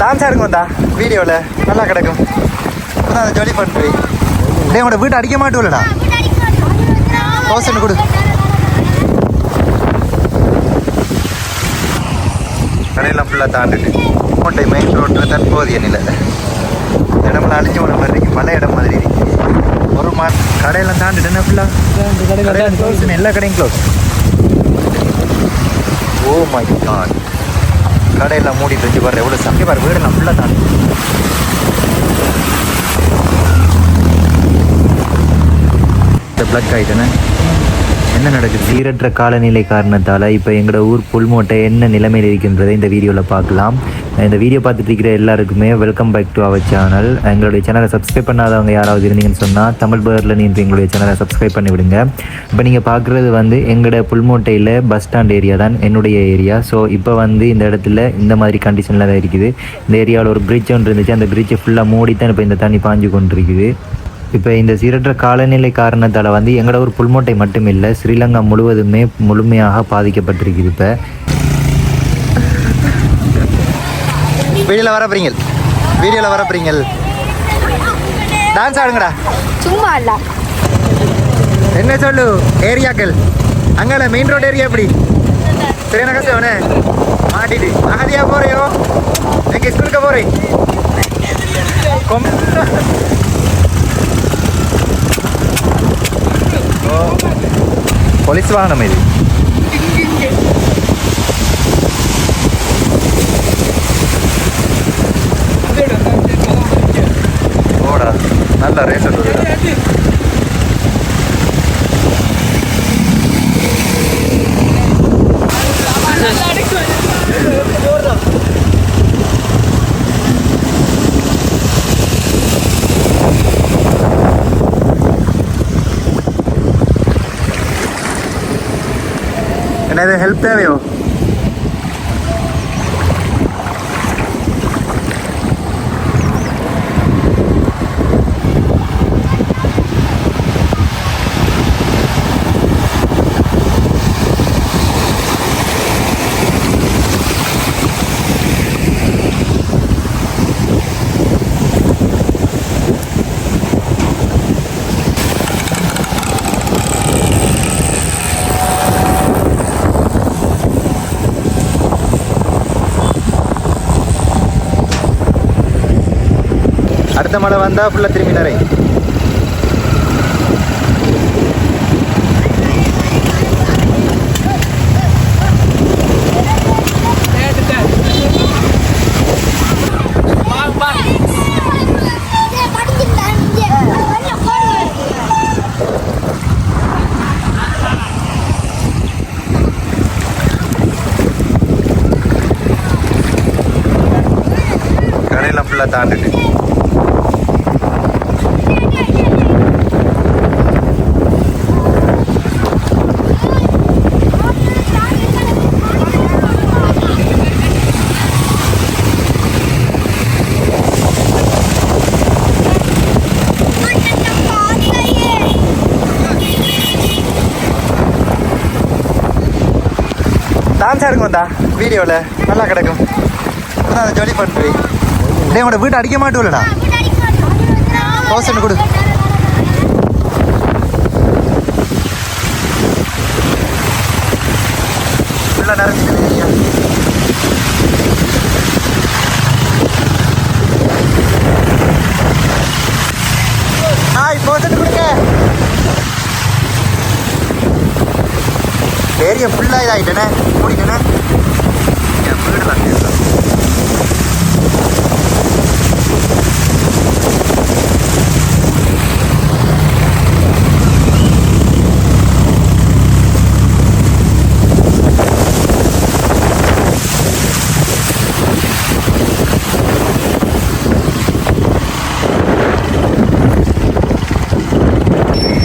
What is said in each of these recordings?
Dance ஆடுங்க வந்தா. வீடியோவில் நல்லா கிடக்கும். அதான் அதை ஜாலி பண்ணுறி டேய் உங்களோட வீட்டை அடிக்க மாட்டோம்லடா தௌசண்ட் கொடு. கடையில் ஃபுல்லாக தாண்டுட்டு கோட்டை மெயின் ரோட்டில் தற்போதைய நிலை. இடமெல்லாம் அழிஞ்சு போன மாதிரி இருக்கு. மலை இடம் மாதிரி இருக்கு. ஒரு மா கடையெல்லாம் தாண்டிட்டு என்ன ஃபுல்லாக எல்லா கடையும் க்ளோஸ் ஓ மை காட் கடையெல்லாம் மூடிட்டு வச்சு பாரு எவ்வளோ சங்கி பாரு வீடெல்லாம் ஃபுல்லாக தாண்டி பிளக் ஆகிட்டேனே என்ன? நடக்குது? சீரற்ற காலநிலை காரணத்தால் இப்போ எங்களோட ஊர் புல்மோட்டை என்ன நிலைமையில் இருக்கின்றதை இந்த வீடியோவில் பார்க்கலாம். இந்த வீடியோ பார்த்துட்டு இருக்கிற எல்லாருக்குமே welcome back to our channel எங்களுடைய சேனலை சப்ஸ்கிரைப் பண்ணாதவங்க யாராவது இருந்தீங்கன்னு சொன்னால் தமிழ் பேரில் நீங்கள் எங்களுடைய சேனலை சப்ஸ்கிரைப் பண்ணி விடுங்க இப்போ நீங்கள் பார்க்குறது வந்து எங்களோட புல்மோட்டையில் பஸ் ஸ்டாண்ட் ஏரியா தான் என்னுடைய ஏரியா ஸோ இப்போ வந்து இந்த இடத்துல இந்த மாதிரி கண்டிஷனில் தான் இருக்குது. இந்த ஏரியாவில் ஒரு பிரிட்ஜ் ஒன்று இருந்துச்சு. அந்த பிரிட்ஜை ஃபுல்லாக மூடி தான் இப்போ இந்த தண்ணி பாஞ்சு கொண்டிருக்குது. இப்போ இந்த சீரற்ற காலநிலை காரணத்தால் வந்து எங்களோட ஒரு புல்மோட்டை மட்டும் இல்லை ஸ்ரீலங்கா முழுவதுமே முழுமையாக பாதிக்கப்பட்டிருக்குது இப்போ. வீடியோவில் வர போறீங்க. வீடியோவில் வர போறீங்க. டான்ஸ் ஆடுங்கடா. சும்மா இல்ல என்ன சொல்லு? ஏரியாக்கள் அங்கே மெயின் ரோடு ஏரியா எப்படி? சரியான கஷ்டவனே மாட்டிட்டு. அகதியா போறியோ? எங்க ஸ்கூலுக்கு போறேன் போலீஸ் வாகனம் இது. நல்ல ரேஸ் என்னது ஹெல்ப் தேவையோ அடுத்த மழை வந்தா ஃபுல்லாக திரும்பி நிறை கடையெல்லாம் ஃபுல்லாக தாண்டுட்டு டான்ஸ் ஆடுங்க வீடியோவில் நல்லா கிடக்கும். அதான் அதை ஜோலி பண்ணுறி டே உங்களோட வீட்டை அடிக்க மாட்டோம்லடா தோசை கொடு. ஃபுல்லாக நிறைய ஏரியா ஃபுல்லாக இதாகிட்டேனே மூடிட்டேனே என் வீடு தான் தெரியல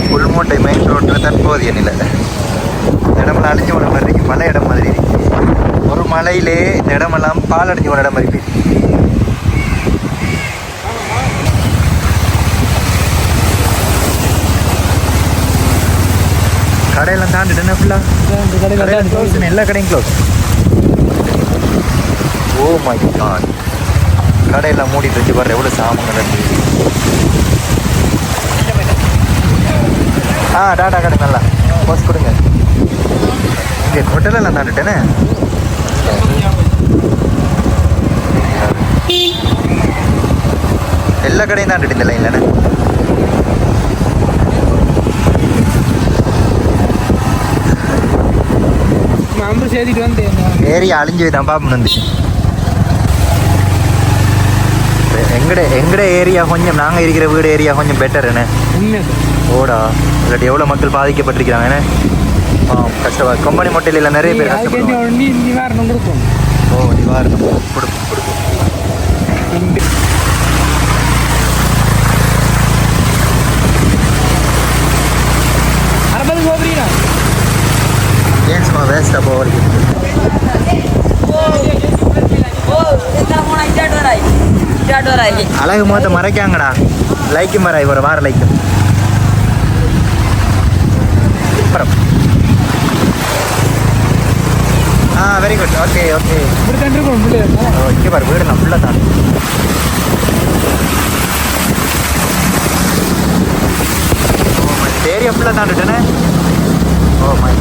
புல்மோட்டை மெயின் ரோட்டில் தற்போதைய நிலை இந்த இடமெல்லாம் அழிஞ்சு போன மாதிரி இருக்கு மலை இடம் மாதிரி இருக்கு ஒரு மலையிலே இந்த இடமெல்லாம் பால் அடிஞ்சு போன இடம் இருக்கு கடையெல்லாம் தாண்டிட்டு என்ன ஃபுல்லாக க்ளோஸ் எல்லா கடையும் க்ளோஸ் ஓ மை காட் கடையெல்லாம் மூடிட்டு இருந்து பாரு எவ்வளோ சாமான்கள் இருக்கு. ஆ டாடா கடை நல்லா. போஸ் கொடுங்க. இங்கே ஹோட்டலெல்லாம் தாண்டுட்டேனே? எல்லா கடையும் தாண்டுட்டு இந்த லைன்லண்ணே ஏரியா அழிஞ்சு தான் பாப்பணும் வந்துச்சு. எங்கட எங்கட ஏரியா கொஞ்சம் நாங்கள் இருக்கிற வீடு ஏரியா கொஞ்சம் பெட்டருண்ணே உண்மை ஓடா இல்லாட்டி எவ்வளோ மக்கள் பாதிக்கப்பட்டிருக்கிறாங்க ஆ கஷ்டமா கம்பெனி மொட்டையில் இல்லை நிறைய பேர் கஷ்டப்படுவாங்க. நிவாரணம் கொடுக்கும். ஓ நிவாரணம் கொடுக்கும் கொடுக்கும். அறுபது கோபுரீனா? ஏன் சும்மா வேஸ்ட்டாக போகிறது அழகு மொத்த மறைக்காங்கடா. லைக்கு மர இவர வார லைக்கு அப்புறம். ஆ வெரி குட் ஓகே ஓகே இப்படி தான் இருக்கும் பிள்ளைங்க ஓ இங்கே பாரு வீடு நான் ஃபுல்லாக தான் ஓ மை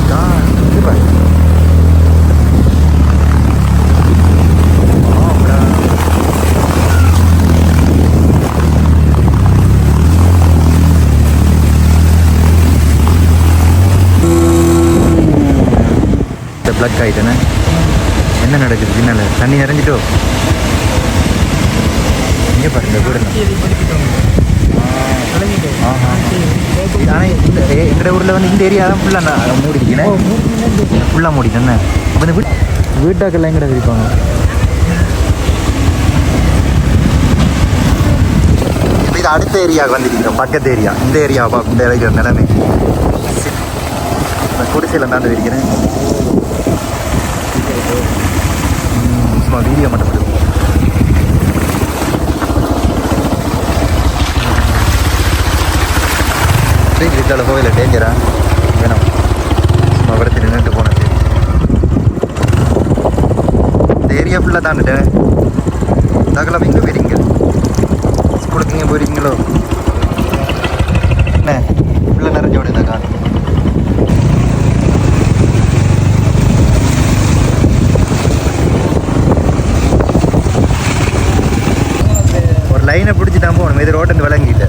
என்ன நடக்குது பின்னால? தண்ணி நிறைஞ்சிட்டோ இங்கே பாருங்க கூட ஆனால் இந்த ஏ- எங்கட ஊரில் வந்து இந்த ஏரியா தான் ஃபுல்லாக மூடிக்கிறேன் ஃபுல்லாக மூடிட்டேன் அப்போ இந்த வீட் வீட்டாக்கெல்லாம் எங்கட விரிப்பாங்க? இது அடுத்த ஏரியாவுக்கு வந்துருக்கிறோம். பக்கத்து ஏரியா. இந்த ஏரியாவா இந்த இருக்கிற நிலைமை. நான் குடிசையில் தாண்டி விரிக்கிறேன் ம், சும்மா வீடியோ மட்டும் எடுப்போம். ஸ்ட்ரீட் விட்டால போகல டேஞ்சரா வேணும். சும்மா விடத்து நின்றுட்டு போனது இந்த ஏரியா ஃபுல்லாக தாண்டுட்டேன். தகலாம் எங்கே போயிருக்கீங்க? ஸ்கூலுக்கு எங்கே போயிருக்கீங்களோ என்ன ஃபுல்லாக நிறைஞ்ச விடுதா காணும் ஒரு லைனை பிடிச்சி தான் போகணும். இது ரோட்டு விளங்கிட்டு.